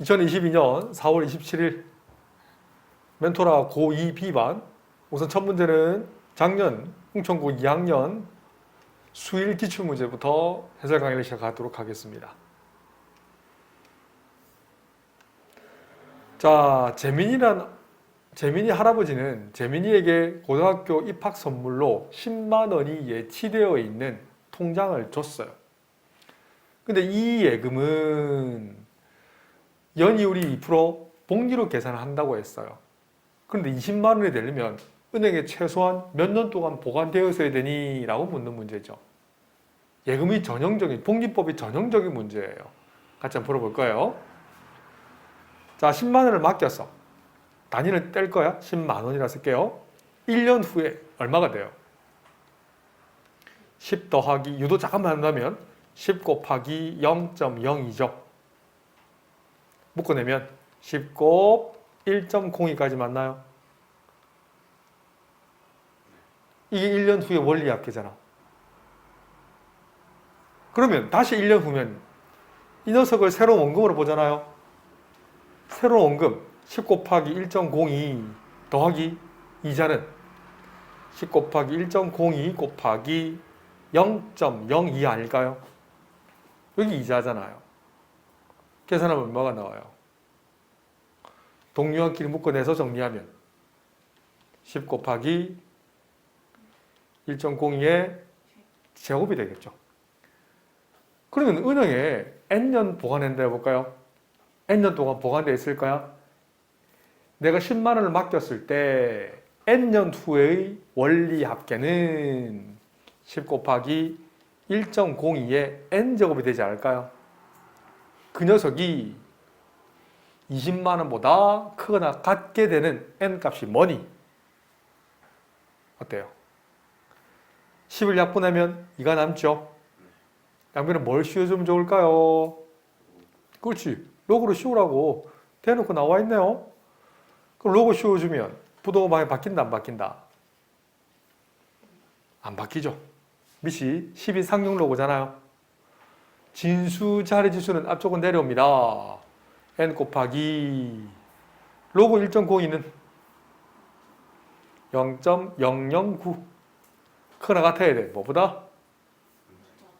2022년 4월 27일 멘토라 고2 B반 우선 첫 문제는 작년 홍천고 2학년 수일 기출 문제부터 해설 강의를 시작하도록 하겠습니다. 자, 재민이란 재민이 할아버지는 재민이에게 고등학교 입학 선물로 10만 원이 예치되어 있는 통장을 줬어요. 근데 이 예금은 연이율이 2% 복리로 계산을 한다고 했어요. 그런데 20만 원이 되려면 은행에 최소한 몇 년 동안 보관되었어야 되니? 라고 묻는 문제죠. 예금이 전형적인, 복리법이 전형적인 문제예요. 같이 한번 풀어볼 거예요. 자, 10만 원을 맡겼어. 단위를 뗄 거야. 10만 원이라 쓸게요. 1년 후에 얼마가 돼요? 10 더하기, 유도 잠깐만 한다면 10 곱하기 0.02죠. 묶어내면 10곱 1.02까지 맞나요? 이게 1년 후에 원리 합계잖아. 그러면 다시 1년 후면 이 녀석을 새로운 원금으로 보잖아요. 새로운 원금 10 곱하기 1.02 더하기 이자는 10 곱하기 1.02 곱하기 0.02 아닐까요? 여기 이자잖아요. 계산하면 얼마가 나와요? 동료한끼리 묶어내서 정리하면 10 곱하기 1.02의 제곱이 되겠죠. 그러면 은행에 N년 보관한다 해볼까요? N년 동안 보관되어 있을까요? 내가 10만 원을 맡겼을 때 N년 후의 원리 합계는 10 곱하기 1.02의 N제곱이 되지 않을까요? 그 녀석이 20만 원보다 크거나 같게 되는 N 값이 뭐니? 어때요? 10을 약분하면 2가 남죠? 양변은 뭘 씌워주면 좋을까요? 그렇지. 로그로 씌우라고 대놓고 나와 있네요. 그럼 로고 씌워주면 부동호 방이 바뀐다 안 바뀐다? 안 바뀌죠. 밑이 12 상용 로고잖아요. 진수 자리 지수는 앞쪽은 내려옵니다. N 곱하기 로고 1.02는 0.009 크나 같아야 돼. 뭐보다?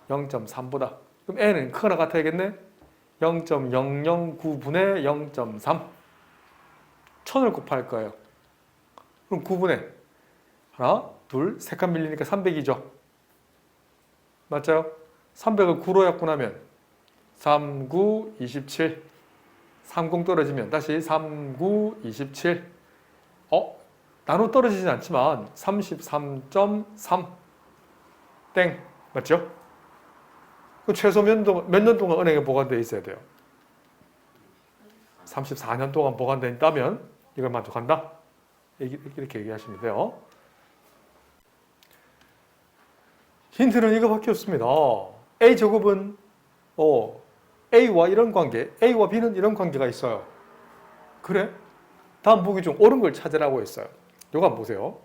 0.3보다. 그럼 n은 크나 같아야겠네? 0.009분의 0.3 천을 곱할 거예요. 그럼 9분의 하나, 둘, 세 칸 밀리니까 300이죠. 맞죠? 300을 9로 약분하면 3, 9, 27 30 떨어지면 다시 3, 9, 27 어? 나눠 떨어지진 않지만 33.3 땡. 맞죠? 그 최소 몇 년 동안 은행에 보관되어 있어야 돼요? 34년 동안 보관되어 있다면 이걸 만족한다? 이렇게 얘기하시면 돼요. 힌트는 이거밖에 없습니다. A 제곱은 어, A와 이런 관계, A와 B는 이런 관계가 있어요. 그래? 다음 보기 중 옳은 걸 찾으라고 했어요. 요거 한번 보세요.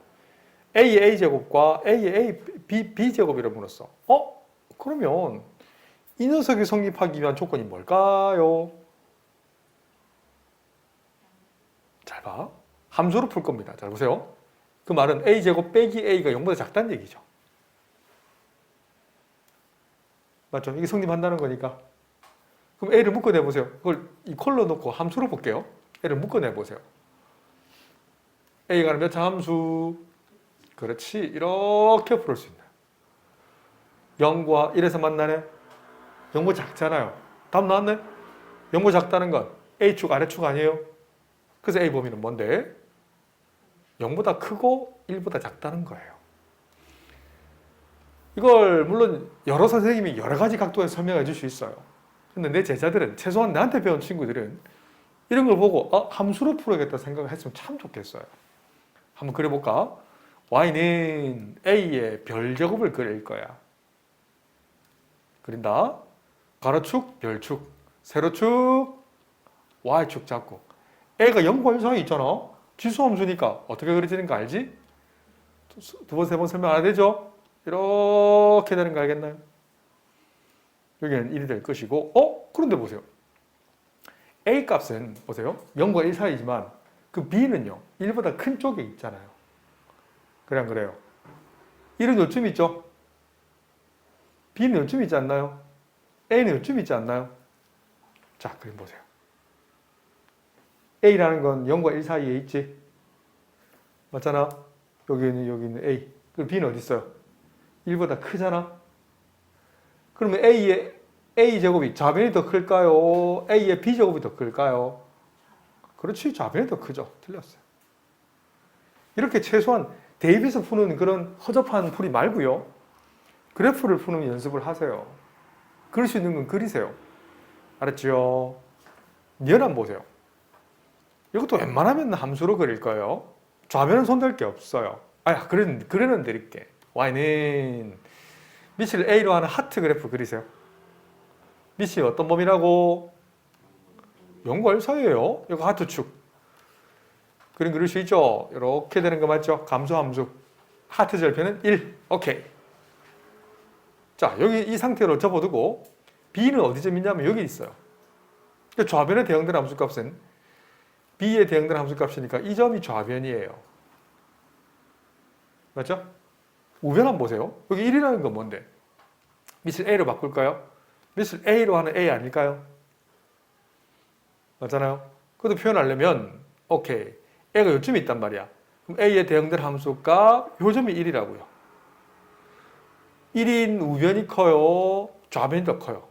A의 A 제곱과 A의 A, B, B 제곱이라고 물었어. 어? 그러면 이 녀석이 성립하기 위한 조건이 뭘까요? 잘 봐. 함수로 풀 겁니다. 잘 보세요. 그 말은 A 제곱 빼기 A가 0보다 작다는 얘기죠. 맞죠? 이게 성립한다는 거니까. 그럼 A를 묶어내 보세요. 그걸 이 콜로 놓고 함수로 볼게요. A를 묶어내 보세요. A가 몇차 함수? 그렇지. 이렇게 풀을 수 있나요? 0과 1에서 만나네? 0보 작잖아요. 답 나왔네? 0보 작다는 건 A축, 아래축 아니에요? 그래서 A 범위는 뭔데? 0보다 크고 1보다 작다는 거예요. 이걸 물론 여러 선생님이 여러 가지 각도에서 설명해 줄 수 있어요. 근데 내 제자들은 최소한 나한테 배운 친구들은 이런 걸 보고 어, 함수로 풀어야겠다 생각을 했으면 참 좋겠어요. 한번 그려볼까? y는 a의 별제곱을 그릴 거야. 그린다. 가로축, 별축, 세로축, y축 잡고 a가 0과 이상이 있잖아. 지수함수니까 어떻게 그려지는 거 알지? 두 번, 세 번 설명 안 되죠? 이렇게 되는 거 알겠나요? 여기는 1이 될 것이고, 어? 그런데 보세요. A 값은 보세요. 0과 1 사이지만 그 B는요. 1보다 큰 쪽에 있잖아요. 안 그래요? 1은 요쯤 있죠? B는 요쯤 있지 않나요? A는 요쯤 있지 않나요? 자, 그림 보세요. A라는 건 0과 1 사이에 있지? 맞잖아? 여기는 여기 있는 A. 그럼 B는 어디 있어요? 1보다 크잖아? 그러면 A의 A 제곱이 좌변이 더 클까요? A의 B 제곱이 더 클까요? 그렇지, 좌변이 더 크죠. 틀렸어요. 이렇게 최소한 대입해서 푸는 그런 허접한 풀이 말고요. 그래프를 푸는 연습을 하세요. 그릴 수 있는 건 그리세요. 알았죠? 연함 보세요. 이것도 웬만하면 함수로 그릴 거예요. 좌변은 손댈 게 없어요. 아, 그래, 그래는 드릴게. y는 밑을 a로 하는 하트 그래프 그리세요. 밑이 어떤 범위라고? 0과 1 사이에요. 이거 하트 축. 그림 그릴 수 있죠? 이렇게 되는 거 맞죠? 감소 함수. 하트 절편은 1. 오케이. 자, 여기 이 상태로 접어두고 b는 어디쯤 있냐면 여기 있어요. 그러니까 좌변에 대응되는 함수값은 b에 대응되는 함수값이니까 이 점이 좌변이에요. 맞죠? 우변 한번 보세요. 여기 1이라는 건 뭔데? 밑을 a로 바꿀까요? 밑을 a로 하는 a 아닐까요? 맞잖아요. 그것도 표현하려면 오케이. a가 요쯤에 있단 말이야. 그럼 a에 대응될 함수가 요점이 1이라고요. 1인 우변이 커요? 좌변이 더 커요?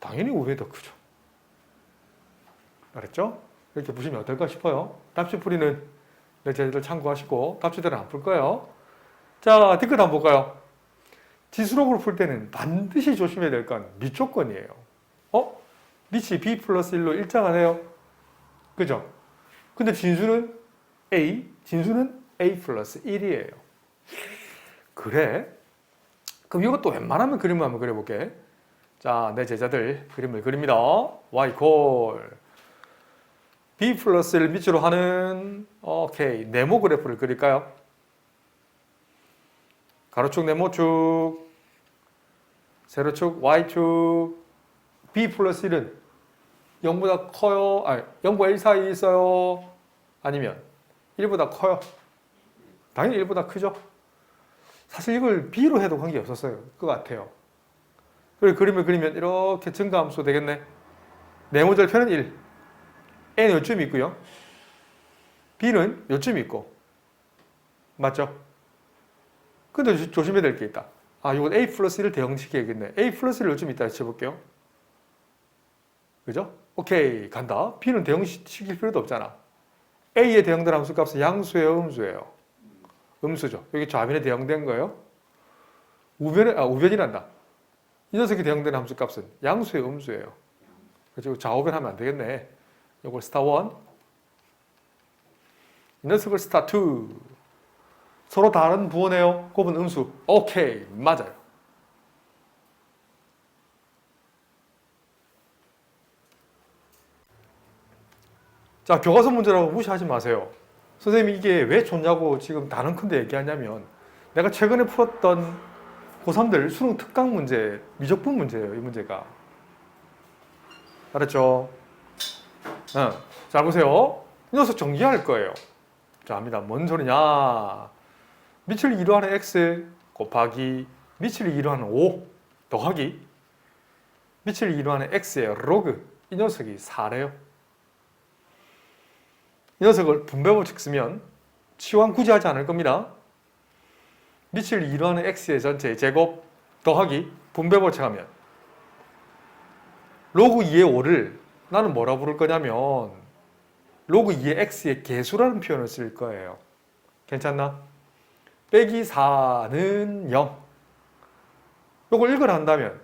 당연히 우변이 더 크죠. 알았죠? 이렇게 보시면 어떨까 싶어요. 답지 풀이는 내 제자들 참고하시고 답지들은 안 풀 거예요. 자, 댓글 한번 볼까요? 지수록으로 풀 때는 반드시 조심해야 될 건 밑조건이에요. 어? 밑이 b 플러스 1로 일정하네요. 그죠? 근데 진수는 a, 진수는 a 플러스 1이에요. 그래? 그럼 이것도 웬만하면 그림을 한번 그려볼게. 자, 내 제자들 그림을 그립니다. y 콜 b 플러스 1 밑으로 하는 오케이 네모 그래프를 그릴까요? 가로축 네모축 세로축 y축 b 플러스 1은 0보다 커요? 아니 0과 1 사이에 있어요? 아니면 1보다 커요? 당연히 1보다 크죠? 사실 이걸 b로 해도 관계 없었어요. 그 같아요. 그리고 그림을 그리면 이렇게 증가함수 되겠네. 네모 절편은 1. A는 요쯤 있고요. B는 요쯤 있고. 맞죠? 근데 조- 조심해야 될 게 있다. 아, 이건 A 플러스 1을 대응시켜야겠네. A 플러스 1을 요쯤 있다 쳐볼게요. 그죠? 오케이, 간다. B는 대응시킬 필요도 없잖아. A에 대응된 함수 값은 양수예요, 음수예요? 음수죠. 여기 좌변에 대응된 거예요. 우변에, 아, 우변이란다. 이 녀석이 대응된 함수 값은 양수예요, 음수예요? 그래서 좌우변 하면 안 되겠네. 요걸 스타 1. 이 녀석을 스타 2. 서로 다른 부호네요. 곱은 음수. 오케이. 맞아요. 자, 교과서 문제라고 무시하지 마세요. 선생님이 이게 왜 좋냐고 지금 다른 큰데 얘기하냐면 내가 최근에 풀었던 고3들 수능 특강 문제, 미적분 문제예요. 이 문제가. 알았죠? 어, 자 보세요. 이 녀석 정리할 거예요. 자 합니다. 뭔 소리냐? 밑을 2로 하는 x 곱하기 밑을 2로 하는 5 더하기 밑을 2로 하는 x의 로그 이 녀석이 4래요. 이 녀석을 분배법칙 쓰면 치환 굳이 하지 않을 겁니다. 밑을 2로 하는 x의 전체 제곱 더하기 분배법칙 하면 로그 2의 5를 나는 뭐라 부를 거냐면 로그 2의 x의 개수라는 표현을 쓸 거예요. 괜찮나? 빼기 4는 0. 요걸 읽으라 한다면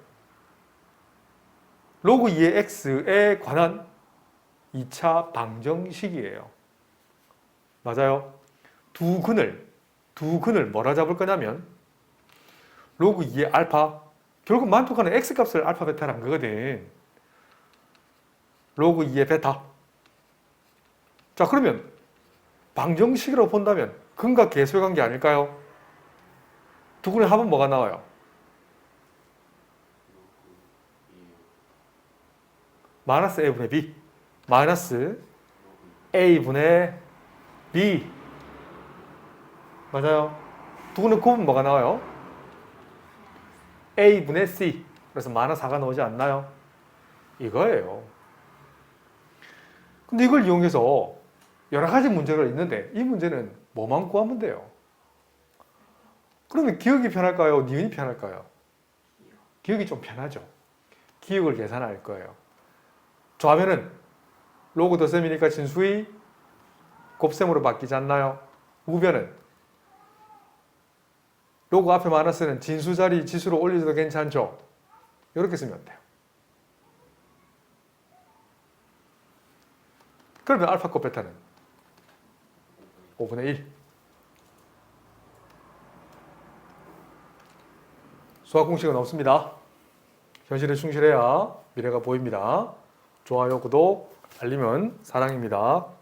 로그 2의 x에 관한 2차 방정식이에요. 맞아요. 두 근을 두 근을 뭐라 잡을 거냐면 로그 2의 알파 결국 만족하는 x 값을 알파 베타란 거거든. 로그 2의 베타. 자, 그러면 방정식으로 본다면 근과 계수의 관계 아닐까요? 두 근의 합은 뭐가 나와요? 마이너스 a분의 b 마이너스 a분의 b 맞아요. 두 분의 곱은 뭐가 나와요? a분의 c 그래서 마이너스 4가 나오지 않나요? 이거예요. 근데 이걸 이용해서 여러 가지 문제가 있는데 이 문제는 뭐만 구하면 돼요? 그러면 기억이 편할까요? 니은이 편할까요? 기억이 좀 편하죠. 기억을 계산할 거예요. 좌변은 로그 더셈이니까 진수의 곱셈으로 바뀌지 않나요? 우변은 로그 앞에 마이너스는 진수 자리 지수로 올려줘도 괜찮죠? 이렇게 쓰면 돼요. 그러면 알파 곱 베타는 5분의 1. 수학 공식은 없습니다. 현실에 충실해야 미래가 보입니다. 좋아요, 구독, 알림은 사랑입니다.